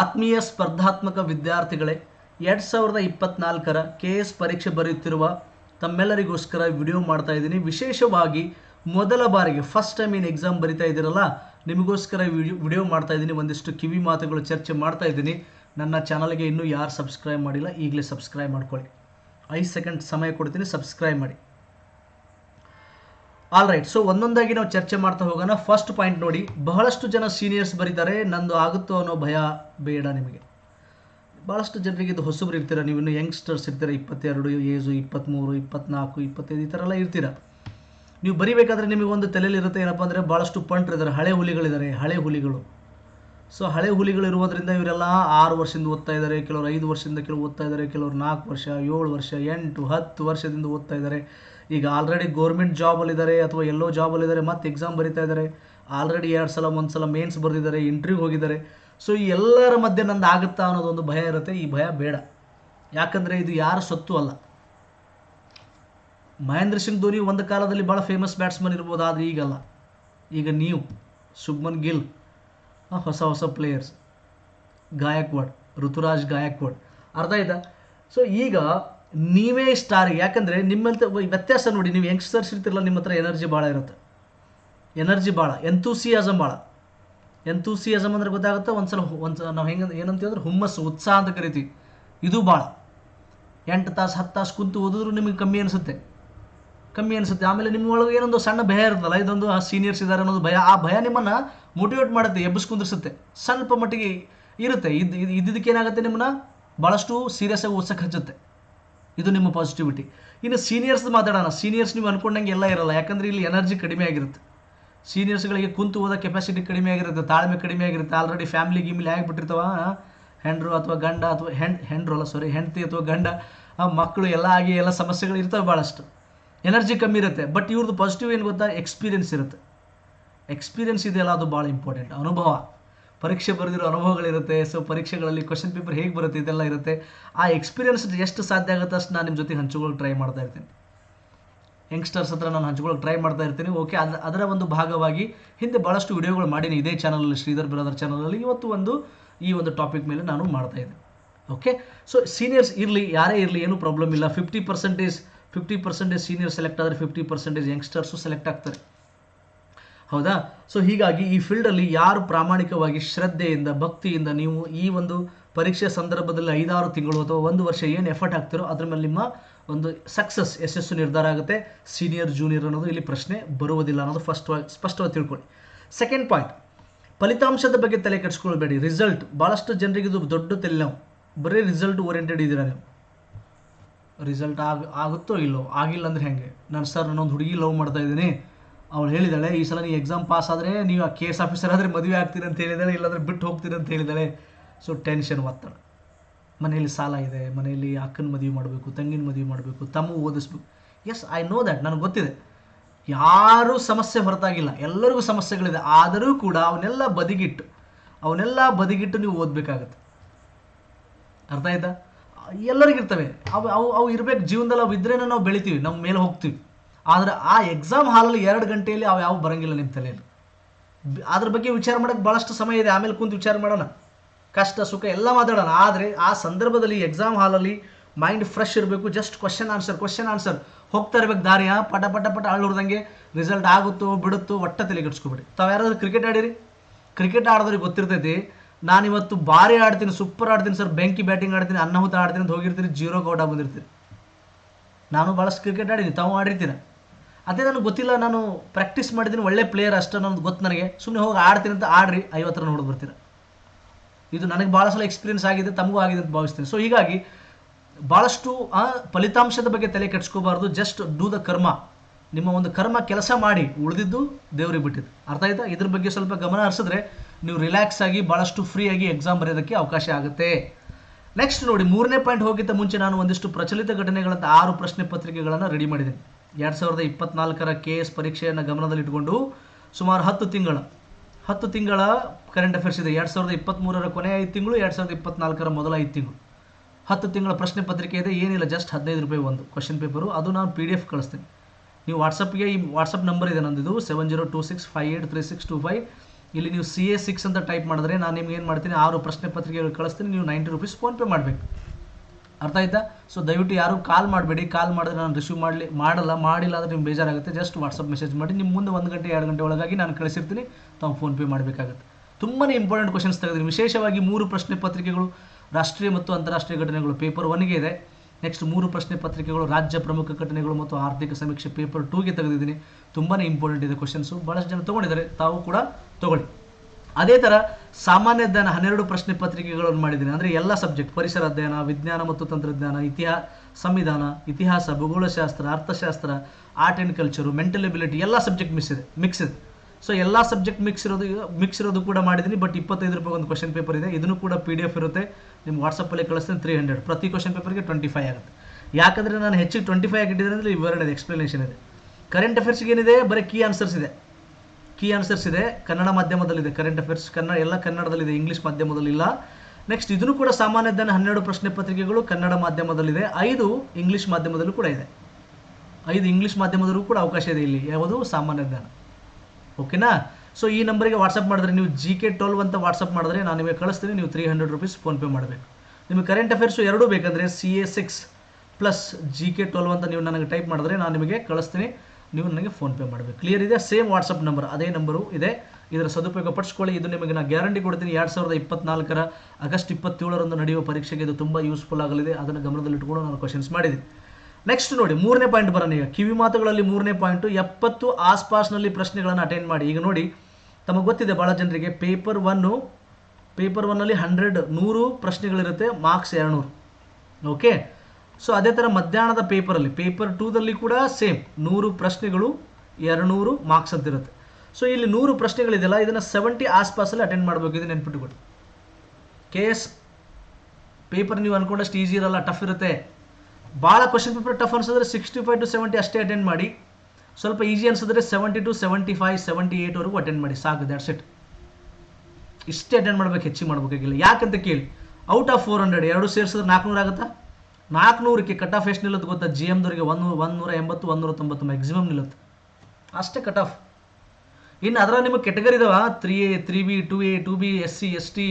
ಆತ್ಮೀಯ ಸ್ಪರ್ಧಾತ್ಮಕ ವಿದ್ಯಾರ್ಥಿಗಳೇ, ಎರಡು ಸಾವಿರದ ಇಪ್ಪತ್ನಾಲ್ಕರ ಕೆ ಎಸ್ ಪರೀಕ್ಷೆ ಬರೆಯುತ್ತಿರುವ ತಮ್ಮೆಲ್ಲರಿಗೋಸ್ಕರ ವಿಡಿಯೋ ಮಾಡ್ತಾ ಇದ್ದೀನಿ. ವಿಶೇಷವಾಗಿ ಮೊದಲ ಬಾರಿಗೆ ಫಸ್ಟ್ ಟೈಮ್ ಏನು ಎಕ್ಸಾಮ್ ಬರಿತಾ ಇದ್ದೀರಲ್ಲ, ನಿಮಗೋಸ್ಕರ ವಿಡಿಯೋ ವಿಡಿಯೋ ಮಾಡ್ತಾ ಇದ್ದೀನಿ. ಒಂದಿಷ್ಟು ಕಿವಿ ಮಾತುಗಳು ಚರ್ಚೆ ಮಾಡ್ತಾ ಇದ್ದೀನಿ. ನನ್ನ ಚಾನಲ್ಗೆ ಇನ್ನೂ ಯಾರು ಸಬ್ಸ್ಕ್ರೈಬ್ ಮಾಡಿಲ್ಲ, ಈಗಲೇ ಸಬ್ಸ್ಕ್ರೈಬ್ ಮಾಡ್ಕೊಳ್ಳಿ. ಐದು ಸೆಕೆಂಡ್ ಸಮಯ ಕೊಡ್ತೀನಿ ಸಬ್ಸ್ಕ್ರೈಬ್ ಮಾಡಿ. ಆಲ್ ರೈಟ್ ಸೊ ಒಂದೊಂದಾಗಿ ನಾವು ಚರ್ಚೆ ಮಾಡ್ತಾ ಹೋಗೋಣ. ಫಸ್ಟ್ ಪಾಯಿಂಟ್ ನೋಡಿ, ಬಹಳಷ್ಟು ಜನ ಸೀನಿಯರ್ಸ್ ಬರೀತಾರೆ, ನಂದು ಆಗುತ್ತೋ ಅನ್ನೋ ಭಯ ಬೇಡ ನಿಮಗೆ. ಭಾಳಷ್ಟು ಜನರಿಗೆ ಇದು ಹೊಸಬ್ರು ಇರ್ತೀರ, ನೀವು ಇನ್ನು ಯಂಗ್ಸ್ಟರ್ಸ್ ಇರ್ತೀರ, ಇಪ್ಪತ್ತೆರಡು ಏಜು ಇಪ್ಪತ್ತ್ಮೂರು ಇಪ್ಪತ್ನಾಲ್ಕು, ಇಪ್ಪತ್ತೈದು ಈ ಥರ ಎಲ್ಲ ಇರ್ತೀರ. ನೀವು ಬರಿಬೇಕಾದ್ರೆ ನಿಮಗೆ ಒಂದು ತಲೆಯಲ್ಲಿ ಇರುತ್ತೆ ಏನಪ್ಪ ಅಂದರೆ ಭಾಳಷ್ಟು ಪಂಟ್ರಿದ್ದಾರೆ ಹಳೆ ಹುಲಿಗಳಿದ್ದಾರೆ, ಹಳೆ ಹುಲಿಗಳು. ಸೊ ಹಳೆ ಹುಲಿಗಳು ಇರುವುದರಿಂದ ಇವರೆಲ್ಲ ಆರು ವರ್ಷದಿಂದ ಓದ್ತಾ ಇದ್ದಾರೆ, ಕೆಲವರು ಐದು ವರ್ಷದಿಂದ ಕೆಲವು ಓದ್ತಾ ಇದ್ದಾರೆ, ಕೆಲವರು ನಾಲ್ಕು ವರ್ಷ, ಏಳು ವರ್ಷ, ಎಂಟು, ಹತ್ತು ವರ್ಷದಿಂದ ಓದ್ತಾ ಇದ್ದಾರೆ. ಈಗ ಆಲ್ರೆಡಿ ಗೌರ್ಮೆಂಟ್ ಜಾಬಲ್ಲಿದ್ದಾರೆ ಅಥವಾ ಎಲ್ಲೋ ಜಾಬಲ್ಲಿದ್ದಾರೆ ಮತ್ತೆ ಎಕ್ಸಾಮ್ ಬರಿತಾ ಇದ್ದಾರೆ ಆಲ್ರೆಡಿ ಎರಡು ಸಲ, ಒಂದು ಸಲ ಮೇನ್ಸ್ ಬರೆದಿದ್ದಾರೆ ಇಂಟರ್ವ್ಯೂ ಹೋಗಿದ್ದಾರೆ. ಸೊ ಈ ಎಲ್ಲರ ಮಧ್ಯೆ ನಂದು ಆಗುತ್ತಾ ಅನ್ನೋದೊಂದು ಭಯ ಇರುತ್ತೆ. ಈ ಭಯ ಬೇಡ. ಯಾಕಂದರೆ ಇದು ಯಾರ ಸತ್ತು ಅಲ್ಲ. ಮಹೇಂದ್ರ ಸಿಂಗ್ ಧೋನಿ ಒಂದು ಕಾಲದಲ್ಲಿ ಭಾಳ ಫೇಮಸ್ ಬ್ಯಾಟ್ಸ್ಮನ್ ಇರ್ಬೋದು, ಆದರೆ ಈಗಲ್ಲ. ಈಗ ನೀವು, ಶುಭ್ಮನ್ ಗಿಲ್ ಹೊಸ ಹೊಸ ಪ್ಲೇಯರ್ಸ್ ಗಾಯಕ್ವಾಡ್, ಋತುರಾಜ್ ಗಾಯಕ್ವಾಡ್. ಅರ್ಥ ಆಯ್ತಾ? ಸೊ ಈಗ ನೀವೇ ಸ್ಟಾರ್, ಯಾಕಂದರೆ ನಿಮ್ಮಂತ ವ್ಯತ್ಯಾಸ ನೋಡಿ, ನೀವು ಯಂಗ್ಸ್ಟರ್ಸ್ ಇರ್ತಿರಲ್ಲ, ನಿಮ್ಮ ಹತ್ರ ಎನರ್ಜಿ ಭಾಳ ಇರುತ್ತೆ. ಎನರ್ಜಿ ಭಾಳ ಎಂತೂಸಿಯಾಸಮ್ ಭಾಳ ಎಂತೂಸಿಯಾಸಮ್ ಅಂದ್ರೆ ಗೊತ್ತಾಗುತ್ತೆ, ಒಂದ್ಸಲ ಒಂದು ನಾವು ಹೆಂಗೆ ಏನಂತೀವಿ ಅಂದ್ರೆ ಹುಮ್ಮಸ್ಸು, ಉತ್ಸಾಹ ಅಂತ ಕರಿತೀವಿ. ಇದು ಭಾಳ ಎಂಟು ತಾಸು, ಹತ್ತು ತಾಸು ಕುಂತು ಓದಿದ್ರು ನಿಮಗೆ ಕಮ್ಮಿ ಅನಿಸುತ್ತೆ. ಕಮ್ಮಿ ಅನಿಸುತ್ತೆ. ಆಮೇಲೆ ನಿಮ್ಮ ಒಳಗೆ ಏನೊಂದು ಸಣ್ಣ ಭಯ ಇರುತ್ತಲ್ಲ, ಇದೊಂದು ಆ ಸೀನಿಯರ್ಸ್ ಇದ್ದಾರೆ ಅನ್ನೋದು ಭಯ. ಆ ಭಯ ನಿಮ್ಮನ್ನು ಮೋಟಿವೇಟ್ ಮಾಡುತ್ತೆ, ಎಬ್ಬಿಸ್ ಸ್ವಲ್ಪ ಮಟ್ಟಿಗೆ ಇರುತ್ತೆ. ಇದು ಇದು ಇದ್ದಿದ್ದಕ್ಕೆ ಏನಾಗುತ್ತೆ ನಿಮ್ಮನ್ನ? ಭಾಳಷ್ಟು ಸೀರಿಯಸ್ ಆಗಿ ಓದ್ಸಕ್ಕೆ ಹಚ್ಚುತ್ತೆ. ಇದು ನಿಮ್ಮ ಪಾಸಿಟಿವಿಟಿ ಇನ್ನು ಸೀನಿಯರ್ಸ್ ಮಾತಾಡೋಣ. ಸೀನಿಯರ್ಸ್ ನೀವು ಅನ್ಕೊಂಡಂಗೆ ಎಲ್ಲ ಇರಲ್ಲ. ಯಾಕಂದ್ರೆ ಇಲ್ಲಿ ಎನರ್ಜಿ ಕಡಿಮೆ ಆಗಿರುತ್ತೆ. ಸೀನಿಯರ್ಸ್ಗಳಿಗೆ ಕುಂತು ಹೋದ ಕೆಪಾಸಿಟಿ ಕಡಿಮೆ ಆಗಿರುತ್ತೆ. ತಾಳ್ಮೆ ಕಡಿಮೆ ಆಗಿರುತ್ತೆ. ಆಲ್ರೆಡಿ ಫ್ಯಾಮಿಲಿ ಗಿಮಿಲಿ ಆಗಿಬಿಟ್ಟಿರ್ತಾವ ಹೆಂಡ್ರು ಅಥವಾ ಗಂಡ ಅಥವಾ ಹೆಣ್, ಹೆಂಡ್ರು ಅಲ್ಲ ಸಾರಿ ಹೆಂಡತಿ ಅಥವಾ ಗಂಡ ಮಕ್ಕಳು ಎಲ್ಲ ಆಗಿ ಎಲ್ಲ ಸಮಸ್ಯೆಗಳು ಇರ್ತವೆ ಭಾಳಷ್ಟು ಎನರ್ಜಿ ಕಮ್ಮಿ ಇರುತ್ತೆ. ಬಟ್ ಇವ್ರದ್ದು ಪಾಸಿಟಿವ್ ಏನು ಗೊತ್ತಾ? ಎಕ್ಸ್ಪೀರಿಯನ್ಸ್ ಇರುತ್ತೆ. ಎಕ್ಸ್ಪೀರಿಯನ್ಸ್ ಇದೆಯಲ್ಲ, ಅದು ಭಾಳ ಇಂಪಾರ್ಟೆಂಟ್ ಅನುಭವ. ಪರೀಕ್ಷೆ ಬರೆದಿರೋ ಅನುಭವಗಳಿರುತ್ತೆ ಸೊ ಪರೀಕ್ಷೆಗಳಲ್ಲಿ ಕ್ವಶನ್ ಪೇಪರ್ ಹೇಗೆ ಬರುತ್ತೆ, ಇದೆಲ್ಲ ಇರುತ್ತೆ. ಆ ಎಕ್ಸ್ಪೀರಿಯನ್ಸ್ ಎಷ್ಟು ಸಾಧ್ಯ ಆಗುತ್ತೆ ಅಷ್ಟು ನಾನು ನಿಮ್ಮ ಜೊತೆ ಹಂಚ್ಕೊಳ್ಳೋಕೆ ಟ್ರೈ ಮಾಡ್ತಾ ಇರ್ತೀನಿ. ಯಂಗ್ಸ್ಟರ್ಸ್ ಹತ್ರ ನಾನು ಹಂಚ್ಕೊಳ್ಳೋಕೆ ಟ್ರೈ ಮಾಡ್ತಾ ಇರ್ತೀನಿ. ಓಕೆ ಅದ, ಅದರ ಒಂದು ಭಾಗವಾಗಿ ಹಿಂದೆ ಭಾಳಷ್ಟು ವಿಡಿಯೋಗಳು ಮಾಡೀನಿ ಇದೇ ಚಾನಲಲ್ಲಿ ಶ್ರೀಧರ್ ಬ್ರದರ್ ಚಾನಲಲ್ಲಿ ಇವತ್ತು ಒಂದು, ಈ ಒಂದು ಟಾಪಿಕ್ ಮೇಲೆ ನಾನು ಮಾಡ್ತಾ ಇದ್ದೆ ಓಕೆ ಸೊ ಸೀನಿಯರ್ಸ್ ಇರಲಿ, ಯಾರೇ ಇರಲಿ, ಏನೂ ಪ್ರಾಬ್ಲಮ್ ಇಲ್ಲ. Fifty percentage fifty percentage senior select ಆದರೆ ಫಿಫ್ಟಿ ಪರ್ಸೆಂಟೇಜ್ ಯಂಗ್ಸ್ಟರ್ಸು ಸೆಲೆಕ್ಟ್ ಆಗ್ತಾರೆ. ಹೌದಾ? ಸೊ ಹೀಗಾಗಿ ಈ ಫೀಲ್ಡಲ್ಲಿ ಯಾರು ಪ್ರಾಮಾಣಿಕವಾಗಿ ಶ್ರದ್ಧೆಯಿಂದ, ಭಕ್ತಿಯಿಂದ ನೀವು ಈ ಒಂದು ಪರೀಕ್ಷೆ ಸಂದರ್ಭದಲ್ಲಿ ಐದಾರು ತಿಂಗಳು ಅಥವಾ ಒಂದು ವರ್ಷ ಏನು ಎಫರ್ಟ್ ಹಾಕ್ತಿರೋ ಅದ್ರ ಮೇಲೆ ನಿಮ್ಮ ಒಂದು ಸಕ್ಸಸ್ ಯಶಸ್ಸು ನಿರ್ಧಾರ ಆಗುತ್ತೆ. ಸೀನಿಯರ್ ಜೂನಿಯರ್ ಅನ್ನೋದು ಇಲ್ಲಿ ಪ್ರಶ್ನೆ ಬರುವುದಿಲ್ಲ ಅನ್ನೋದು ಫಸ್ಟ್ ಸ್ಪಷ್ಟವಾಗಿ ತಿಳ್ಕೊಳ್ಳಿ. ಸೆಕೆಂಡ್ ಪಾಯಿಂಟ್ ಫಲಿತಾಂಶದ ಬಗ್ಗೆ ತಲೆ ಕೆಡಿಸ್ಕೊಳ್ಬೇಡಿ. ರಿಸಲ್ಟ್ ಭಾಳಷ್ಟು ಜನರಿಗೆ ಇದು ದೊಡ್ಡ ತಲೆ ನಾವು. ಬರೀ ರಿಸಲ್ಟ್ ಓರಿಯೆಂಟೆಡ್ ಇದ್ದೀರಾ ನೀವು? ರಿಸಲ್ಟ್ ಆಗ ಆಗುತ್ತೋ ಇಲ್ಲೋ ಆಗಿಲ್ಲ ಅಂದ್ರೆ ಹೆಂಗೆ? ನಾನು ಸರ್ ನಾನೊಂದು ಹುಡುಗಿ ಲವ್ ಮಾಡ್ತಾ ಇದ್ದೀನಿ. ಅವಳು ಹೇಳಿದಾಳೆ, ಈ ಸಲ ನೀವು ಎಕ್ಸಾಮ್ ಪಾಸ್ ಆದರೆ ನೀವು ಆ ಕೇಸ್ ಆಫೀಸರ್ ಆದರೆ ಮದುವೆ ಆಗ್ತೀರಿ ಅಂತ ಹೇಳಿದಾಳೆ, ಇಲ್ಲಾಂದ್ರೆ ಬಿಟ್ಟು ಹೋಗ್ತೀರಿ ಅಂತ ಹೇಳಿದಾಳೆ. ಸೊ ಟೆನ್ಷನ್ ಒತ್ತಡ. ಮನೆಯಲ್ಲಿ ಸಾಲ ಇದೆ, ಮನೆಯಲ್ಲಿ ಅಕ್ಕನ ಮದುವೆ ಮಾಡಬೇಕು, ತಂಗಿನ ಮದುವೆ ಮಾಡಬೇಕು, ತಮ್ಮ ಓದಿಸ್ಬೇಕು. ಎಸ್ ಐ ನೋ ದ್ಯಾಟ್ ನನಗೆ ಗೊತ್ತಿದೆ. ಯಾರೂ ಸಮಸ್ಯೆ ಹೊರತಾಗಿಲ್ಲ. ಎಲ್ಲರಿಗೂ ಸಮಸ್ಯೆಗಳಿದೆ. ಆದರೂ ಕೂಡ ಅವನ್ನೆಲ್ಲ ಬದಿಗಿಟ್ಟು ಅವನ್ನೆಲ್ಲ ಬದಿಗಿಟ್ಟು ನೀವು ಓದಬೇಕಾಗತ್ತೆ. ಅರ್ಥ ಆಯ್ತಾ? ಎಲ್ಲರಿಗಿರ್ತವೆ. ಅವು ಅವು ಅವು ಇರಬೇಕು. ಜೀವನದಲ್ಲಿ ಅವು ಇದ್ರೇನೆ ನಾವು ಬೆಳಿತೀವಿ. ನಮ್ಮ ಮೇಲೆ ಹೋಗ್ತೀವಿ. ಆದರೆ ಆ ಎಕ್ಸಾಮ್ ಹಾಲಲ್ಲಿ ಎರಡು ಗಂಟೆಯಲ್ಲಿ ಅವು ಯಾವ ಬರಂಗಿಲ್ಲ ನಿಮ್ಮ ತಲೆಯಲ್ಲಿ. ಅದ್ರ ಬಗ್ಗೆ ವಿಚಾರ ಮಾಡೋಕ್ಕೆ ಭಾಳಷ್ಟು ಸಮಯ ಇದೆ. ಆಮೇಲೆ ಕುಂತು ವಿಚಾರ ಮಾಡೋಣ. ಕಷ್ಟ, ಸುಖ ಎಲ್ಲ ಮಾತಾಡೋಣ. ಆದರೆ ಆ ಸಂದರ್ಭದಲ್ಲಿ ಎಕ್ಸಾಮ್ ಹಾಲಲ್ಲಿ ಮೈಂಡ್ ಫ್ರೆಶ್ ಇರಬೇಕು. Just question answer question answer ಹೋಗ್ತಾ ಇರ್ಬೇಕು ದಾರಿಯ. ಪಟ ಪಟ ಪಟ ಅಳ್ಳುರ್ದಂಗೆ ರಿಸಲ್ಟ್ ಆಗುತ್ತೋ, ಬಿಡುತ್ತೋ ಒಟ್ಟ ತಲೆಗೆಡ್ಸ್ಕೊಬೇಡಿ ತಾವು ಯಾರಾದರೂ ಕ್ರಿಕೆಟ್ ಆಡಿರಿ? ಕ್ರಿಕೆಟ್ ಆಡೋದ್ರಿಗೆ ಗೊತ್ತಿರ್ತೈತಿ ನಾನು ಇವತ್ತು ಭಾರಿ ಆಡ್ತೀನಿ ಸೂಪರ್ ಆಡ್ತೀನಿ ಸರ್ ಬೆಂಕಿ ಬ್ಯಾಟಿಂಗ್ ಆಡ್ತೀನಿ, ಅನ್ನಹುತ ಆಡ್ತೀನಿ ಅಂತ ಹೋಗಿರ್ತೀನಿ ಜೀರೋ ಗೌಡ ಬಂದಿರ್ತೀನಿ ನಾನು ಭಾಳಷ್ಟು ಕ್ರಿಕೆಟ್ ಆಡಿದ್ದೀನಿ, ತಾವು ಆಡಿರ್ತೀರ? ಅದೇ ನನಗೆ ಗೊತ್ತಿಲ್ಲ, ನಾನು ಪ್ರಾಕ್ಟೀಸ್ ಮಾಡಿದ್ದೀನಿ, ಒಳ್ಳೆ ಪ್ಲೇಯರ್ ಅಷ್ಟೇ ಅನ್ನೋದು ಗೊತ್ತು ನನಗೆ. ಸುಮ್ಮನೆ ಹೋಗಿ ಆಡ್ತೀನಿ ಅಂತ ಆಡ್ರಿ ಐವತ್ತರ ನೋಡಿ ಬರ್ತೀರಾ. ಇದು ನನಗೆ ಭಾಳ ಸಲ ಎಕ್ಸ್ಪೀರಿಯನ್ಸ್ ಆಗಿದೆ, ತಮಗೂ ಆಗಿದೆ ಅಂತ ಭಾವಿಸ್ತೀನಿ. ಸೊ ಹೀಗಾಗಿ ಭಾಳಷ್ಟು ಆ, ಫಲಿತಾಂಶದ ಬಗ್ಗೆ ತಲೆ ಕೆಡಿಸ್ಕೋಬಾರ್ದು ಜಸ್ಟ್ ಡೂ ದ ಕರ್ಮ ನಿಮ್ಮ ಒಂದು ಕರ್ಮ ಕೆಲಸ ಮಾಡಿ, ಉಳಿದಿದ್ದು ದೇವ್ರಿಗೆ ಬಿಟ್ಟಿದ್ದು. ಅರ್ಥ ಆಯ್ತಾ? ಇದ್ರ ಬಗ್ಗೆ ಸ್ವಲ್ಪ ಗಮನ ಹರಿಸಿದ್ರೆ ನೀವು ರಿಲ್ಯಾಕ್ಸ್ ಆಗಿ ಭಾಳಷ್ಟು ಫ್ರೀಯಾಗಿ ಎಕ್ಸಾಮ್ ಬರೆಯೋದಕ್ಕೆ ಅವಕಾಶ ಆಗುತ್ತೆ. ನೆಕ್ಸ್ಟ್ ನೋಡಿ, ಮೂರನೇ ಪಾಯಿಂಟ್ ಹೋಗಿದ್ದ ಮುಂಚೆ ನಾನು ಒಂದಿಷ್ಟು ಪ್ರಚಲಿತ ಘಟನೆಗಳಂತ ಆರು ಪ್ರಶ್ನೆ ಪತ್ರಿಕೆಗಳನ್ನು ರೆಡಿ ಮಾಡಿದ್ದೀನಿ. ಎರಡು ಸಾವಿರದ ಇಪ್ಪತ್ನಾಲ್ಕರ ಕೆ ಎಸ್ ಪರೀಕ್ಷೆಯನ್ನು ಗಮನದಲ್ಲಿಟ್ಟುಕೊಂಡು ಸುಮಾರು ಹತ್ತು ತಿಂಗಳ ಹತ್ತು ತಿಂಗಳ ಕರೆಂಟ್ ಅಫೇರ್ಸ್ ಇದೆ. ಎರಡು ಸಾವಿರದ ಇಪ್ಪತ್ತ್ಮೂರರ ಕೊನೆ ಐದು ತಿಂಗಳು, ಎರಡು ಸಾವಿರದ ಇಪ್ಪತ್ನಾಲ್ಕರ ಮೊದಲ ಐದು ತಿಂಗಳು. ಹತ್ತು ತಿಂಗಳ ಪ್ರಶ್ನೆ ಪತ್ರಿಕೆ ಇದೆ, ಏನಿಲ್ಲ ಜಸ್ಟ್ ಹದಿನೈದು ರೂಪಾಯಿ ಒಂದು ಕ್ವಶನ್ ಪೇಪರು ಅದು ನಾನು ಪಿ ಡಿ ಎಫ್ ಕಳಿಸ್ತೀನಿ. ನೀವು ವಾಟ್ಸಪ್ಗೆ ಈ ವಾಟ್ಸಪ್ ನಂಬರ್ ಇದೆ ನಂದಿದು seven zero two six five eight three six two five ಇಲ್ಲಿ ನೀವು ಸಿ ಎ ಸಿಕ್ಸ್ ಅಂತ ಟೈಪ್ ಮಾಡಿದ್ರೆ ನಾನು ನಿಮ್ಗೆ ಏನು ಮಾಡ್ತೀನಿ, ಆರು ಪ್ರಶ್ನೆ ಪತ್ರಿಕೆಗಳು ಕಳಿಸ್ತೀನಿ, ನೀವು ನೈಂಟಿ ರುಪೀಸ್ ಫೋನ್ಪೇ ಮಾಡಬೇಕು. ಅರ್ಥ ಆಯ್ತಾ? ಸೊ ದಯವಿಟ್ಟು ಯಾರು ಕಾಲ್ ಮಾಡಬೇಡಿ. ಕಾಲ್ ಮಾಡಿದ್ರೆ ನಾನು ರಿಸೀವ್ ಮಾಡಲಿ ಮಾಡಲ್ಲ, ಮಾಡಿಲ್ಲ ಅಂದರೆ ನಿಮ್ಗೆ ಬೇಜಾರಾಗುತ್ತೆ. ಜಸ್ಟ್ ವಾಟ್ಸಪ್ ಮೆಸೇಜ್ ಮಾಡಿ. ನಿಮ್ಮ ಮುಂದೆ ಒಂದು ಗಂಟೆ, ಎರಡು ಗಂಟೆ ಒಳಗಾಗಿ ನಾನು ಕಳಿಸಿರ್ತೀನಿ. ತಾವು ಫೋನ್ಪೇ ಮಾಡಬೇಕಾಗುತ್ತೆ. ತುಂಬಾ ಇಂಪಾರ್ಟೆಂಟ್ ಕ್ವಶನ್ಸ್ ತೆಗೆದಿದ್ದೀನಿ. ವಿಶೇಷವಾಗಿ ಮೂರು ಪ್ರಶ್ನೆ ಪತ್ರಿಕೆಗಳು, ರಾಷ್ಟ್ರೀಯ ಮತ್ತು ಅಂತಾರಾಷ್ಟ್ರೀಯ ಘಟನೆಗಳು. ಪೇಪರ್ ಒನ್ಗೆ ಇದೆ. ನೆಕ್ಸ್ಟ್ ಮೂರು ಪ್ರಶ್ನೆ ಪತ್ರಿಕೆಗಳು, ರಾಜ್ಯ ಪ್ರಮುಖ ಘಟನೆಗಳು ಮತ್ತು ಆರ್ಥಿಕ ಸಮೀಕ್ಷೆ ಪೇಪರ್ ಟೂಗೆ ತೆಗೆದಿದ್ದೀನಿ. ತುಂಬಾ ಇಂಪಾರ್ಟೆಂಟ್ ಇದೆ ಕ್ವಶನ್ಸು ಭಾಳಷ್ಟು ಜನ ತೊಗೊಂಡಿದ್ದಾರೆ. ತಾವು ಕೂಡ ತಗೊಳ್ಳಿ. ಅದೇ ಥರ ಸಾಮಾನ್ಯ ಜ್ಞಾನ ಹನ್ನೆರಡು ಪ್ರಶ್ನೆ ಪತ್ರಿಕೆಗಳನ್ನು ಮಾಡಿದ್ದೀನಿ. ಅಂದರೆ ಎಲ್ಲ ಸಬ್ಜೆಕ್ಟ್ ಪರಿಸರ ಅಧ್ಯಯನ, ವಿಜ್ಞಾನ ಮತ್ತು ತಂತ್ರಜ್ಞಾನ ಇತಿಹಾಸ ಸಂವಿಧಾನ, ಇತಿಹಾಸ, ಭೂಗೋಳಶಾಸ್ತ್ರ, ಅರ್ಥಶಾಸ್ತ್ರ art and culture mental ability ಎಲ್ಲ ಸಬ್ಜೆಕ್ಟ್ ಮಿಕ್ಸ್ ಇದೆ ಮಿಕ್ಸ್ ಇದೆ. ಸೊ ಎಲ್ಲ ಸಬ್ಜೆಕ್ಟ್ ಮಿಕ್ಸ್ ಇರೋದು ಮಿಕ್ಸ್ ಇರೋದು ಕೂಡ ಮಾಡಿದ್ದೀನಿ ಬಟ್ ಇಪ್ಪತ್ತೈದು ರೂಪಾಯಿ ಒಂದು ಕ್ವಶನ್ ಪೇಪರ್ ಇದೆ. ಇದನ್ನು ಕೂಡ ಪಿ ಡಿ ಎಫ್ ಇರುತ್ತೆ ನಿಮ್ಮ ವಾಟ್ಸಪ್ಪಲ್ಲಿ ಕಳಿಸ್ತೀನಿ ತ್ರೀ ಹಂಡ್ರೆಡ್ ಪ್ರತಿ ಕ್ವಶನ್ ಪೇಪರ್ಗೆ ಟ್ವೆಂಟಿ ಫೈವ್ ಆಗುತ್ತೆ. ಯಾಕಂದರೆ ನಾನು ಹೆಚ್ಚಿಗೆ ಟ್ವೆಂಟಿ ಫೈವ್ ಆಗಿಟ್ಟಿದ್ರೆ ಅಂದರೆ ವಿವರಣೆ ಇದೆ ಎಕ್ಸ್ಪ್ಲನೇಷನ್ ಇದೆ. ಕರೆಂಟ್ ಅಫೇರ್ಸ್ಗೆ ಏನಿದೆ? ಬರೀ ಕೀ ಆನ್ಸರ್ಸ್ ಇದೆ. ಕೀ ಆನ್ಸರ್ಸ್ ಇದೆ. ಕನ್ನಡ ಮಾಧ್ಯಮದಲ್ಲಿದೆ. ಕರೆಂಟ್ ಅಫೇರ್ಸ್ ಕನ್ನಡ ಎಲ್ಲ ಕನ್ನಡದಲ್ಲಿದೆ. ಇಂಗ್ಲೀಷ್ ಮಾಧ್ಯಮದಲ್ಲಿಲ್ಲ ನೆಕ್ಸ್ಟ್ ಇದನ್ನು ಕೂಡ ಸಾಮಾನ್ಯ ಜ್ಞಾನ ಹನ್ನೆರಡು ಪ್ರಶ್ನೆ ಪತ್ರಿಕೆಗಳು ಕನ್ನಡ ಮಾಧ್ಯಮದಲ್ಲಿದೆ. ಐದು ಇಂಗ್ಲೀಷ್ ಮಾಧ್ಯಮದಲ್ಲೂ ಕೂಡ ಇದೆ. ಐದು ಇಂಗ್ಲೀಷ್ ಮಾಧ್ಯಮದಲ್ಲೂ ಕೂಡ ಅವಕಾಶ ಇದೆ ಇಲ್ಲಿ. ಯಾವುದು? ಸಾಮಾನ್ಯ ಜ್ಞಾನ. ಓಕೆನಾ ಸೊ ಈ ನಂಬರಿಗೆ ವಾಟ್ಸಪ್ ಮಾಡಿದ್ರೆ ನೀವು ಜಿ ಕೆ ಟ್ವೆಲ್ವ್ ಅಂತ ವಾಟ್ಸಪ್ ಮಾಡಿದ್ರೆ ನಾನು ನಿಮಗೆ ಕಳಿಸ್ತೀನಿ. ನೀವು ತ್ರೀ ಹಂಡ್ರೆಡ್ ರುಪೀಸ್ ಫೋನ್ಪೇ ಮಾಡಬೇಕು. ನಿಮಗೆ ಕರೆಂಟ್ ಅಫೇರ್ಸು ಎರಡೂ ಬೇಕಂದರೆ C A six plus G K twelve ಅಂತ ನೀವು ನನಗೆ ಟೈಪ್ ಮಾಡಿದ್ರೆ ನಾನು ನಿಮಗೆ ಕಳಿಸ್ತೀನಿ. ನೀವು ನನಗೆ ಫೋನ್ಪೇ ಮಾಡಬೇಕು. ಕ್ಲಿಯರ್ ಇದೆ ಸೇಮ್ ವಾಟ್ಸಪ್ ನಂಬರ್ ಅದೇ ನಂಬರು ಇದೆ. ಇದರ ಸದುಪಯೋಗ ಪಡಿಸ್ಕೊಳ್ಳಿ. ಇದು ನಿಮಗೆ ನಾನು ಗ್ಯಾರಂಟಿ ಕೊಡ್ತೀನಿ. ಎರಡು ಸಾವಿರದ ಇಪ್ಪತ್ನಾಲ್ಕರ ಆಗಸ್ಟ್ ಇಪ್ಪತ್ತೇಳರಂದು ನಡೆಯುವ ಪರೀಕ್ಷೆಗೆ ಇದು ತುಂಬ ಯೂಸ್ಫುಲ್ ಆಗಲಿದೆ. ಅದನ್ನು ಗಮನದಲ್ಲಿಟ್ಟುಕೊಂಡು ನಾನು ಕ್ವಶನ್ಸ್ ಮಾಡಿದ್ದೀನಿ. ನೆಕ್ಸ್ಟ್ ನೋಡಿ, ಮೂರನೇ ಪಾಯಿಂಟ್ ಬರೋಣ ಈಗ. ಕಿವಿ ಮಾತುಗಳಲ್ಲಿ ಮೂರನೇ ಪಾಯಿಂಟು ಎಪ್ಪತ್ತು ಆಸ್ಪಾಸ್ನಲ್ಲಿ ಪ್ರಶ್ನೆಗಳನ್ನು ಅಟೆಂಡ್ ಮಾಡಿ. ಈಗ ನೋಡಿ, ತಮಗೆ ಗೊತ್ತಿದೆ ಭಾಳ ಜನರಿಗೆ ಪೇಪರ್ ಒನ್ನು ಪೇಪರ್ ಒನ್ನಲ್ಲಿ ಹಂಡ್ರೆಡ್ ನೂರು ಪ್ರಶ್ನೆಗಳಿರುತ್ತೆ ಮಾರ್ಕ್ಸ್ ಎರಡುನೂರು. ಓಕೆ ಸೊ ಅದೇ ಥರ ಮಧ್ಯಾಹ್ನದ ಪೇಪರಲ್ಲಿ ಪೇಪರ್ ಟೂದಲ್ಲಿ ಕೂಡ ಸೇಮ್ ನೂರು ಪ್ರಶ್ನೆಗಳು, ಎರಡುನೂರು ಮಾರ್ಕ್ಸ್ ಅಂತ ಇರುತ್ತೆ. ಸೊ ಇಲ್ಲಿ ನೂರು ಪ್ರಶ್ನೆಗಳಿದೆಯಲ್ಲ, ಇದನ್ನು ಸೆವೆಂಟಿ ಆಸ್ಪಾಸಲ್ಲಿ ಅಟೆಂಡ್ ಮಾಡಬೇಕು ಇದು ನೆನ್ಪಿಟ್ಟುಕೊಳ್ಳಿ ಕೆ ಎಸ್ ಪೇಪರ್ ನೀವು ಅನ್ಕೊಂಡಷ್ಟು ಈಸಿ ಇರಲ್ಲ ಟಫ್ ಇರುತ್ತೆ. ಭಾಳ ಕ್ವಶನ್ ಪೇಪರ್ ಟಫ್ ಅನ್ಸಿದ್ರೆ ಸಿಕ್ಸ್ಟಿ ಫೈವ್ ಟು ಸೆವೆಂಟಿ ಅಷ್ಟೇ ಅಟೆಂಡ್ ಮಾಡಿ. ಸ್ವಲ್ಪ ಈಸಿ ಅನ್ಸಿದ್ರೆ seventy to seventy five seventy ಏಯ್ಟ್ವರೆಗೂ attend ಮಾಡಿ. ಸಾಕು ದ್ಯಾಟ್ಸ್ ಇಟ್ ಇಷ್ಟೇ ಅಟೆಂಡ್ ಮಾಡ್ಬೇಕು, ಹೆಚ್ಚಿಗೆ ಮಾಡ್ಬೇಕಾಗಿಲ್ಲ ಯಾಕಂತ ಕೇಳಿ ಔಟ್ ಆಫ್ ಫೋರ್ ಹಂಡ್ರೆಡ್ ಎರಡು ಸೇರಿಸಿದ್ರೆ ನಾಲ್ಕುನೂರು ಆಗುತ್ತಾ? ನಾಲ್ಕುನೂರಕ್ಕೆ ಕಟ್ ಆಫ್ ಎಷ್ಟು ನಿಲ್ಲುತ್ತೆ ಗೊತ್ತಾ? ಜಿ ಎಮ್ದವರಿಗೆ ಒಂದು ಒಂದೂರ ಎಂಬತ್ತು ಒಂದೂರ ತೊಂಬತ್ತು ಮ್ಯಾಕ್ಸಿಮಮ್ ನಿಲ್ಲುತ್ತೆ. ಅಷ್ಟೇ ಕಟ್ ಆಫ್ ಇನ್ನು ಅದರ ನಿಮಗೆ ಕೆಟಗರಿ ಇದಾವೆ? Three A three B two A two B S C S T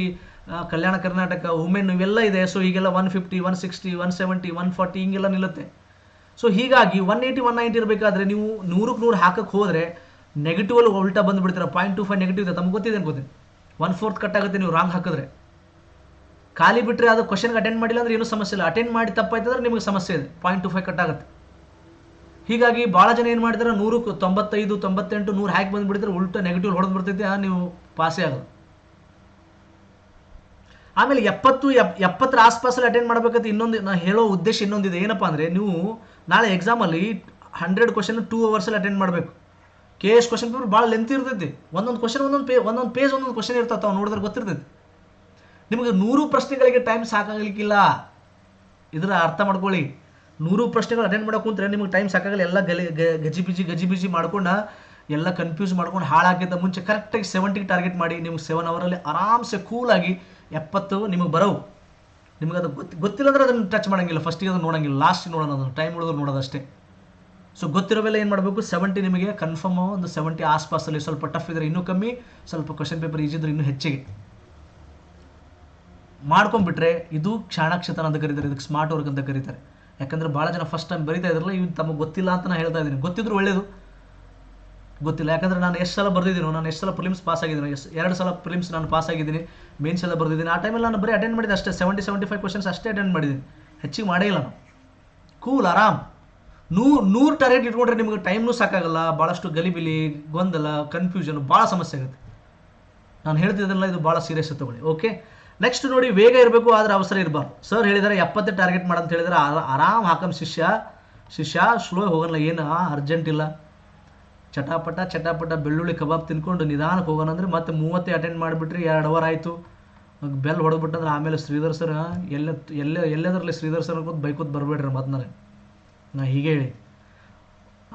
Kalyana Karnataka women ಇವೆಲ್ಲ ಇದೆ. ಸೊ ಈಗೆಲ್ಲ one fifty one sixty one seventy one forty ಹಿಂಗೆಲ್ಲ ನಿಲ್ಲುತ್ತೆ. ಸೊ ಹೀಗಾಗಿ ಒನ್ ಏಯ್ಟಿ ಒನ್ ನೈಂಟಿ ಇರಬೇಕಾದ್ರೆ ನೀವು ನೂರಕ್ಕೆ ನೂರು ಹಾಕಕ್ಕೆ ಹೋದರೆ ನೆಗೆಟಿವಲ್ಲಿ ಉಲ್ಟಾ ಬಂದುಬಿಡ್ತೀರ? ಪಾಯಿಂಟ್ ಟು ಫೈವ್ ನೆಗೆಟಿವ್ ಇದೆ. ತಮ್ಗೆ ಗೊತ್ತಿದೆ ಅನ್ಕೋತೀನಿ ಒನ್ ಫೋರ್ತ್ ಕಟ್ ಆಗುತ್ತೆ ನೀವು ರಾಂಗ್ ಹಾಕಿದ್ರೆ. ಖಾಲಿ ಬಿಟ್ಟರೆ ಅದು ಕ್ವಶನ್ಗೆ ಅಟೆಂಡ್ ಮಾಡಿಲ್ಲ ಅಂದ್ರೆ ಏನೂ ಸಮಸ್ಯೆ ಇಲ್ಲ. ಅಟೆಂಡ್ ಮಾಡಿ ತಪ್ಪಾಯ್ತಂದ್ರೆ ನಿಮಗೆ ಸಮಸ್ಯೆ ಇದೆ. ಪಾಯಿಂಟ್ ಟು ಫೈವ್ ಕಟ್ ಆಗುತ್ತೆ ಹೀಗಾಗಿ ಭಾಳ ಜನ ಏನು ಮಾಡಿದ್ರೆ, ನೂರು ತೊಂಬತ್ತೈದು, ತೊಂಬತ್ತೆಂಟು, ನೂರು ಹ್ಯಾಕ್ ಬಂದುಬಿಡ್ತಾರೆ ಉಲ್ಟಾ ನೆಗೆಟಿವ್ ಹೊಡೆದು ಬಿಡ್ತೈತೆ ನೀವು ಪಾಸೇ ಆಗಲ್ಲ. ಆಮೇಲೆ ಎಪ್ಪತ್ತು, ಎಪ್ ಎಪ್ಪತ್ತರ ಆಸ್ಪಾಸಲ್ಲಿ ಅಟೆಂಡ್ ಮಾಡಬೇಕಂತ ಇನ್ನೊಂದು ನಾನು ಹೇಳೋ ಉದ್ದೇಶ ಇನ್ನೊಂದಿದೆ. ಏನಪ್ಪ ಅಂದರೆ ನೀವು ನಾಳೆ ಎಕ್ಸಾಮಲ್ಲಿ ಹಂಡ್ರೆಡ್ ಕ್ವಶನ್ ಟೂ ಅವರ್ಸಲ್ಲಿ ಅಟೆಂಡ್ ಮಾಡಬೇಕು. ಕೆ ಎಸ್ ಕ್ವಶನ್ ಪೇಪರ್ ಭಾಳ ಲೆಂತ್ ಇರ್ತೈತಿ. ಒಂದೊಂದು ಕ್ವಶನ್ ಒಂದೊಂದು ಪೇ ಒಂದೊಂದು ಪೇಜ್ ಒಂದೊಂದು ಕ್ವಶನ್ ಇರ್ತಾವೆ ತಾವು ನೋಡಿದ್ರೆ ಗೊತ್ತಿರ್ತೈತಿ. ನಿಮಗೆ ನೂರು ಪ್ರಶ್ನೆಗಳಿಗೆ ಟೈಮ್ ಸಾಕಾಗಲಿಕ್ಕಿಲ್ಲ. ಇದರ ಅರ್ಥ ಮಾಡ್ಕೊಳ್ಳಿ. ನೂರು ಪ್ರಶ್ನೆಗಳು ಅಟೆಂಡ್ ಮಾಡೋ ಕುಂತ್ರೆ ನಿಮಗೆ ಟೈಮ್ ಸಾಕಾಗಲ್ಲ. ಎಲ್ಲ ಗಲಿ ಗಜಿ ಬಿಜಿ ಗಜಿ ಬಿಜಿ ಮಾಡ್ಕೊಂಡು, ಎಲ್ಲ ಕನ್ಫ್ಯೂಸ್ ಮಾಡ್ಕೊಂಡು ಹಾಳಾಗಿದ್ದ ಮುಂಚೆ ಕರೆಕ್ಟಾಗಿ ಸೆವೆಂಟಿಗೆ ಟಾರ್ಗೆಟ್ ಮಾಡಿ, ನಿಮ್ಗೆ ಸೆವೆನ್ ಅವರಲ್ಲಿ ಆರಾಮ್ಸೆ ಕೂಲಾಗಿ ಎಪ್ಪತ್ತು ನಿಮಗೆ ಬರವು. ನಿಮಗೆ ಅದು ಗೊತ್ತಿ ಗೊತ್ತಿಲ್ಲ ಅಂದ್ರೆ ಅದನ್ನು ಟಚ್ ಮಾಡೋಂಗಿಲ್ಲ. ಫಸ್ಟಿಗೆ ಅದನ್ನು ನೋಡೋಂಗಿಲ್ಲ. ಲಾಸ್ಟ್ ನೋಡೋಣ ಅದನ್ನು. ಟೈಮ್ ಉಳಿದ್ರೆ ನೋಡೋದಷ್ಟೇ. ಸೊ ಗೊತ್ತಿರೋವೆಲ್ಲ ಏನು ಮಾಡಬೇಕು? ಸೆವೆಂಟಿ ನಿಮಗೆ ಕನ್ಫರ್ಮ್ ಒಂದು ಸೆವೆಂಟಿ ಆಸ್ಪಾಸಲ್ಲಿ ಸ್ವಲ್ಪ ಟಫ್ ಇದ್ದರೆ ಇನ್ನೂ ಕಮ್ಮಿ, ಸ್ವಲ್ಪ ಕ್ವಶನ್ ಪೇಪರ್ ಈಜಿದ್ರೆ ಇನ್ನೂ ಹೆಚ್ಚಿಗೆ. ಮಾಡ್ಕೊಂಡ್ಬಿಟ್ರೆ ಇದು ಕ್ಷಾಣಾಕ್ಷತನ ಅಂತ ಕರೀತಾರೆ, ಇದಕ್ಕೆ ಸ್ಮಾರ್ಟ್ ವರ್ಕ್ ಅಂತ ಕರೀತಾರೆ. ಯಾಕಂದ್ರೆ ಭಾಳ ಜನ ಫಸ್ಟ್ ಟೈಮ್ ಬರೀತಾ ಇದ್ರಲ್ಲ ಇವ್ ತಮಗೆ ಗೊತ್ತಿಲ್ಲ ಅಂತ ನಾನು ಹೇಳ್ತಾ ಇದ್ದೀನಿ. ಗೊತ್ತಿದ್ರು ಒಳ್ಳೇದು. ಗೊತ್ತಿಲ್ಲ. ಯಾಕಂದ್ರೆ ನಾನು ಎಷ್ಟು ಸಲ ಬರೆದಿದ್ದೀನಿ, ನಾನು ಎಷ್ಟು ಸಲ ಪ್ರಿಲಿಮ್ಸ್ ಪಾಸ್ ಆಗಿದ್ದೀನಿ, ಎಷ್ಟು ಎರಡು ಸಲ ಪ್ರಿಲಿಮ್ಸ್ ನಾನು ಪಾಸ್ ಆಗಿದ್ದೀನಿ ಮೇನ್ಸ್ ಎಲ್ಲ ಬರೆದಿದ್ದೀನಿ. ಆ ಟೈಮಲ್ಲಿ ನಾನು ಬರೀ ಅಟೆಂಡ್ ಮಾಡಿದೆ ಅಷ್ಟೇ ಸೆವೆಂಟಿ ಸೆವೆಂಟಿ ಫೈವ್ ಕ್ವಶನ್ಸ್ ಅಷ್ಟೇ ಅಟೆಂಡ್ ಮಾಡಿದ್ದೀನಿ. ಹೆಚ್ಚಿಗೆ ಮಾಡೇ ಇಲ್ಲ ನಾನು. ಕೂಲ್ ಆರಾಮ್. ನೂರು ನೂರು ಟಾರ್ಗೆಟ್ ಇಟ್ಕೊಂಡ್ರೆ ನಿಮಗೆ ಟೈಮ್ನೂ ಸಾಕಾಗಲ್ಲ ಭಾಳಷ್ಟು ಗಲಿಬಿಲಿ, ಗೊಂದಲ ಕನ್ಫ್ಯೂಷನ್ ಭಾಳ ಸಮಸ್ಯೆ ಆಗುತ್ತೆ ನಾನು ಹೇಳ್ತಿದ್ದಲ್ಲ ಇದು ಭಾಳ ಸೀರಿಯಸ್ ತಗೊಳ್ಳಿ ಓಕೆ ನೆಕ್ಸ್ಟ್ ನೋಡಿ ವೇಗ ಇರಬೇಕು ಆದರೆ ಅವಸರ ಇರಬಾರ್ದು. ಸರ್ ಹೇಳಿದರೆ ಎಪ್ಪತ್ತು ಟಾರ್ಗೆಟ್ ಮಾಡಂತ ಹೇಳಿದ್ರೆ. ಆರ- ಆರಾಮ್ ಹಾಕಮ್ ಶಿಷ್ಯ. ಶಿಷ್ಯ ಸ್ಲೋ ಹೋಗಲ್ಲ. ಏನು ಅರ್ಜೆಂಟ್ ಇಲ್ಲ. ಚಟಾಪಟ ಚಟಾಪಟ, ಬೆಳ್ಳುಳ್ಳಿ ಕಬಾಬ್ ತಿನ್ಕೊಂಡು ನಿಧಾನಕ್ಕೆ ಹೋಗೋಣ ಅಂದರೆ ಮತ್ತೆ ಮೂವತ್ತೇ ಅಟೆಂಡ್ ಮಾಡಿಬಿಟ್ರಿ, ಎರಡು ಅವರ್ ಆಯಿತು. ಬೆಲ್ ಹೊಡೆದ್ಬಿಟ್ಟಂದ್ರೆ ಆಮೇಲೆ ಶ್ರೀಧರ್ ಸರ್ ಎಲ್ಲ ಎಲ್ಲ, ಎಲ್ಲದರಲ್ಲಿ ಶ್ರೀಧರ್ ಸರ್ ಅನ್ಕೋತ ಬೈಕೋತ್ ಬರಬೇಡ್ರಿ ಮತ್ತೆ ನನಗೆ. ನಾ ಹೀಗೆ ಹೇಳಿ.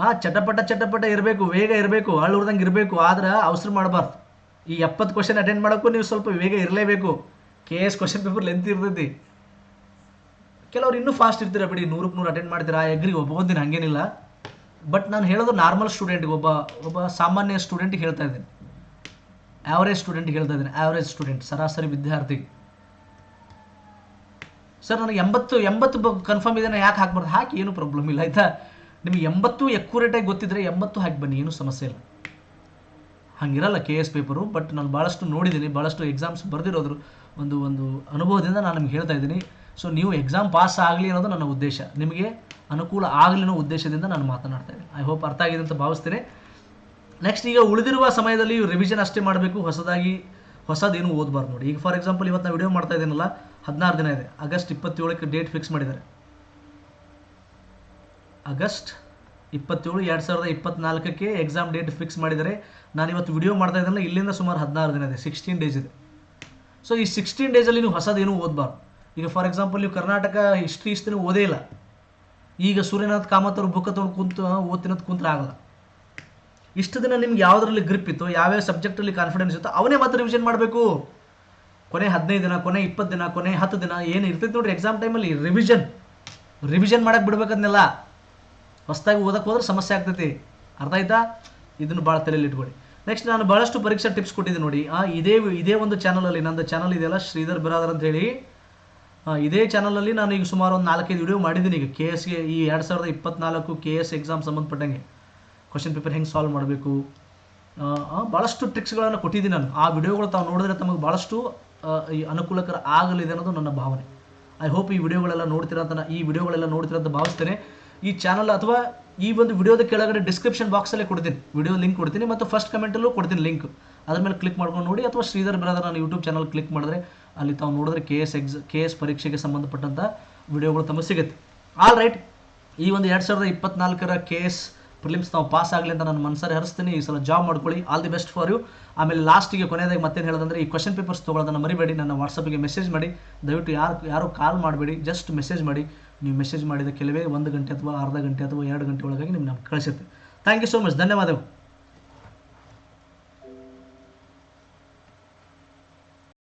ಆ, ಚಟಪಟ ಚಟಪಟ ಇರಬೇಕು, ವೇಗ ಇರಬೇಕು, ಹಳ್ಳುರ್ದಂಗೆ ಇರಬೇಕು, ಆದ್ರೆ ಅವಸರ ಮಾಡಬಾರ್ದು. ಈ ಎಪ್ಪತ್ತು ಕ್ವಶನ್ ಅಟೆಂಡ್ ಮಾಡೋಕ್ಕೂ ನೀವು ಸ್ವಲ್ಪ ವೇಗ ಇರಲೇಬೇಕು. K S question paper length ಇರ್ತೈತಿ. ಕೆಲವ್ರು ಇನ್ನೂ ಫಾಸ್ಟ್ ಇರ್ತೀರ ಬಿಡಿ ನೂರಕ್ಕೆ ನೂರು ಅಟೆಂಡ್ ಮಾಡ್ತೀರಾ, ಎಗ್ರಿ ಒಂದಿನ ಹಾಗೇನಿಲ್ಲ. ಬಟ್ ನಾನು ಹೇಳೋದು ನಾರ್ಮಲ್ ಸ್ಟೂಡೆಂಟ್ಗೆ ಒಬ್ಬ ಒಬ್ಬ ಸಾಮಾನ್ಯ ಸ್ಟೂಡೆಂಟಿಗೆ ಹೇಳ್ತಾ ಇದ್ದೀನಿ. ಆವರೇಜ್ ಸ್ಟೂಡೆಂಟ್ಗೆ ಹೇಳ್ತಾ ಇದ್ದೀನಿ ಆವರೇಜ್ ಸ್ಟೂಡೆಂಟ್ ಸರಾಸರಿ ವಿದ್ಯಾರ್ಥಿ. ಸರ್ ನನಗೆ ಎಂಬತ್ತು ಎಂಬತ್ತು ಕನ್ಫರ್ಮ್ ಇದೆ ಯಾಕೆ ಹಾಕ್ಬಾರ್ದು? ಹಾಕಿ ಏನು ಪ್ರಾಬ್ಲಮ್ ಇಲ್ಲ, ಆಯ್ತಾ? ನಿಮಗೆ ಎಂಬತ್ತು ಎಕ್ಯುರೇಟಾಗಿ ಗೊತ್ತಿದ್ರೆ ಎಂಬತ್ತು ಹಾಕಿ ಬನ್ನಿ, ಏನೂ ಸಮಸ್ಯೆ ಇಲ್ಲ. ಹಂಗಿರಲ್ಲ ಕೆ ಎಸ್ ಪೇಪರು ಬಟ್ ನಾನು ಭಾಳಷ್ಟು ನೋಡಿದ್ದೀನಿ ಭಾಳಷ್ಟು ಎಕ್ಸಾಮ್ಸ್ ಬರೆದಿರೋದ್ರು ಒಂದು ಒಂದು ಅನುಭವದಿಂದ ನಾನು ನಿಮ್ಗೆ ಹೇಳ್ತಾ ಇದ್ದೀನಿ. ಸೊ ನೀವು ಎಕ್ಸಾಮ್ ಪಾಸ್ ಆಗಲಿ ಅನ್ನೋದು ನನ್ನ ಉದ್ದೇಶ. ನಿಮಗೆ ಅನುಕೂಲ ಆಗಲಿ ಅನ್ನೋ ಉದ್ದೇಶದಿಂದ ನಾನು ಮಾತನಾಡ್ತಾ ಇದ್ದೀನಿ. ಐ ಹೋಪ್ ಅರ್ಥ ಆಗಿದೆ ಅಂತ ಭಾವಿಸ್ತೀನಿ. ನೆಕ್ಸ್ಟ್ ಈಗ ಉಳಿದಿರುವ ಸಮಯದಲ್ಲಿ ರಿವಿಷನ್ ಅಷ್ಟೇ ಮಾಡಬೇಕು. ಹೊಸದಾಗಿ ಹೊಸದೇನು ಓದಬಾರ್ದು ನೋಡಿ. ಈಗ ಫಾರ್ ಎಕ್ಸಾಂಪಲ್ ಇವತ್ತು ನಾನು ವಿಡಿಯೋ ಮಾಡ್ತಾ ಇದ್ದೀನಲ್ಲ, ಹದಿನಾರು ದಿನ ಇದೆ. ಆಗಸ್ಟ್ ಇಪ್ಪತ್ತೇಳಕ್ಕೆ ಡೇಟ್ ಫಿಕ್ಸ್ ಮಾಡಿದ್ದಾರೆ. ಆಗಸ್ಟ್ ಇಪ್ಪತ್ತೇಳು, ಎರಡು ಸಾವಿರದ ಇಪ್ಪತ್ನಾಲ್ಕಕ್ಕೆ ಎಕ್ಸಾಮ್ ಡೇಟ್ ಫಿಕ್ಸ್ ಮಾಡಿದರೆ ನಾನು ಇವತ್ತು ವಿಡಿಯೋ ಮಾಡ್ತಾ ಇದ್ದಲ್ಲ ಇಲ್ಲಿಂದ ಸುಮಾರು ಹದಿನಾರು ದಿನ ಇದೆ ಸಿಕ್ಸ್ಟೀನ್ ಡೇಸ್ ಇದೆ. ಸೊ ಈ ಸಿಕ್ಸ್ಟೀನ್ ಡೇಸಲ್ಲಿ ನೀವು ಹೊಸದೇನು ಓದಬಾರ್ದು. ಈಗ ಫಾರ್ ಎಕ್ಸಾಂಪಲ್ ನೀವು ಕರ್ನಾಟಕ ಹಿಸ್ಟ್ರಿ ಇಷ್ಟು ಓದೇ ಇಲ್ಲ. ಈಗ ಸೂರ್ಯನಾಥ್ ಕಾಮತ್ ಅವರು ಬುಕ್ ತೊಗೊಂಡು ಕುಂತು ಓದ್ತಿನೋದು ಕುಂತ್ರೆ ಆಗಲ್ಲ. ಇಷ್ಟು ದಿನ ನಿಮ್ಗೆ ಯಾವುದರಲ್ಲಿ ಗ್ರಿಪ್ ಇತ್ತು, ಯಾವ್ಯಾವ ಸಬ್ಜೆಕ್ಟಲ್ಲಿ ಕಾನ್ಫಿಡೆನ್ಸ್ ಇತ್ತು, ಅವನೇ ಮತ್ತೆ ರಿವಿಷನ್ ಮಾಡಬೇಕು. ಕೊನೆ ಹದಿನೈದು ದಿನ, ಕೊನೆ ಇಪ್ಪತ್ತು ದಿನ, ಕೊನೆ ಹತ್ತು ದಿನ, ಏನು ಇರ್ತೈತೆ ನೋಡ್ರಿ ಎಕ್ಸಾಮ್ ಟೈಮಲ್ಲಿ ರಿವಿಷನ್ ರಿವಿಷನ್ ಮಾಡಕ್ಕೆ ಬಿಡ್ಬೇಕದ್ನೆಲ್ಲ. ಹೊಸದಾಗಿ ಓದಕ್ಕೆ ಹೋದ್ರೆ ಸಮಸ್ಯೆ ಆಗ್ತೈತಿ. ಅರ್ಥ ಆಯ್ತಾ? ಇದನ್ನು ಭಾಳ ತಲೆಯಲ್ಲಿ ಇಟ್ಕೊಳ್ಳಿ ನೆಕ್ಸ್ಟ್ ನಾನು ಭಾಳಷ್ಟು ಪರೀಕ್ಷಾ ಟಿಪ್ಸ್ ಕೊಟ್ಟಿದ್ದೀನಿ ನೋಡಿ. ಇದೇ ಇದೇ ಒಂದು ಚಾನಲಲ್ಲಿ ನಂದು ಚಾನಲ್ ಇದೆಯಲ್ಲ, ಶ್ರೀಧರ್ ಬಿರಾದರ್ ಅಂತ ಹೇಳಿ. ಇದೇ ಚಾನಲಲ್ಲಿ ನಾನು ಈಗ ಸುಮಾರು ಒಂದು ನಾಲ್ಕೈದು ವಿಡಿಯೋ ಮಾಡಿದ್ದೀನಿ ಈಗ. ಕೆ ಎಸ್ಗೆ ಈ ಎರಡು ಸಾವಿರದ ಇಪ್ಪತ್ನಾಲ್ಕು ಕೆ ಎಸ್ ಎಕ್ಸಾಮ್ ಸಂಬಂಧಪಟ್ಟಂಗೆ. ಕ್ವಶನ್ ಪೇಪರ್ ಹೆಂಗೆ ಸಾಲ್ವ್ ಮಾಡಬೇಕು? ಭಾಳಷ್ಟು ಟ್ರಿಕ್ಸ್ಗಳನ್ನು ಕೊಟ್ಟಿದ್ದೀನಿ ನಾನು. ಆ ವಿಡಿಯೋಗಳು ತಾವು ನೋಡಿದ್ರೆ ತಮಗೆ ಭಾಳಷ್ಟು ಈ ಅನುಕೂಲಕರ ಆಗಲಿದೆ ಅನ್ನೋದು ನನ್ನ ಭಾವನೆ. ಐ ಹೋಪ್ ಈ ವಿಡಿಯೋಗಳೆಲ್ಲ ನೋಡ್ತೀರಾ ಅಂತ ಈ ವಿಡಿಯೋಗಳೆಲ್ಲ ನೋಡ್ತೀರಾ ಅಂತ ಭಾವಿಸ್ತೇನೆ. ಈ ಚಾನಲ್ ಅಥವಾ ಈ ಒಂದು ವಿಡಿಯೋದ ಕೆಳಗಡೆ ಡಿಸ್ಕ್ರಿಪ್ಷನ್ ಬಾಕ್ಸಲ್ಲೇ ಕೊಡ್ತೀನಿ. ವಿಡಿಯೋ ಲಿಂಕ್ ಕೊಡ್ತೀನಿ ಮತ್ತು ಫಸ್ಟ್ ಕಮೆಂಟಲ್ಲೂ ಕೊಡ್ತೀನಿ ಲಿಂಕ್ ಅದ್ರ ಮೇಲೆ ಕ್ಲಿಕ್ ಮಾಡ್ಕೊಂಡು ನೋಡಿ ಅಥವಾ ಶ್ರೀಧರ್ ಬ್ರದರ್ ನಾನು ಯೂಟ್ಯೂಬ್ ಚಾನಲ್ ಕ್ಲಿಕ್ ಮಾಡಿದ್ರೆ ಅಲ್ಲಿ ತಾವು ನೋಡಿದ್ರೆ K S X K S ಪರೀಕ್ಷೆಗೆ ಸಂಬಂಧಪಟ್ಟಂಥ ವಿಡಿಯೋಗಳು ತಮಗೆ ಸಿಗುತ್ತೆ. ಆಲ್ ರೈಟ್ ಈ ಒಂದು ಎರಡು ಸಾವಿರದ ಇಪ್ಪತ್ನಾಲ್ಕರ ಕೆ ಎಸ್ ಪ್ರಿಲಿಮ್ಸ್ ನಾವು ಪಾಸ್ ಆಗಲಿ ಅಂತ ನಾನು ಮನಸ್ಸಾರೆ ಹರಿಸ್ತೀನಿ. ಈ ಸಲ ಜಾಬ್ ಮಾಡ್ಕೊಳ್ಳಿ. All the best for you ಆಮೇಲೆ ಲಾಸ್ಟಿಗೆ ಕೊನೆಯದಾಗಿ ಮತ್ತೇನು ಹೇಳೋದಂದ್ರೆ ಈ ಕ್ವಶನ್ ಪೇಪರ್ಸ್ ತೊಗೊಳೋದನ್ನು ಮರಿಬೇಡಿ. ನನ್ನ ವಾಟ್ಸಪ್ಗೆ ಮೆಸೇಜ್ ಮಾಡಿ. ದಯವಿಟ್ಟು ಯಾರು ಯಾರು ಕಾಲ್ ಮಾಡಬೇಡಿ. ಜಸ್ಟ್ ಮೆಸೇಜ್ ಮಾಡಿ. ನೀವು ಮೆಸೇಜ್ ಮಾಡಿದ ಕೆಲವೇ ಒಂದು ಗಂಟೆ ಅಥವಾ ಅರ್ಧ ಗಂಟೆ ಅಥವಾ ಎರಡು ಗಂಟೆ ಒಳಗಾಗಿ ನಿಮ್ಗೆ ನಮ್ಗೆ ಕಳಿಸುತ್ತೆ. ಥ್ಯಾಂಕ್ ಯು ಸೋ ಮಚ್ ಧನ್ಯವಾದಗಳು.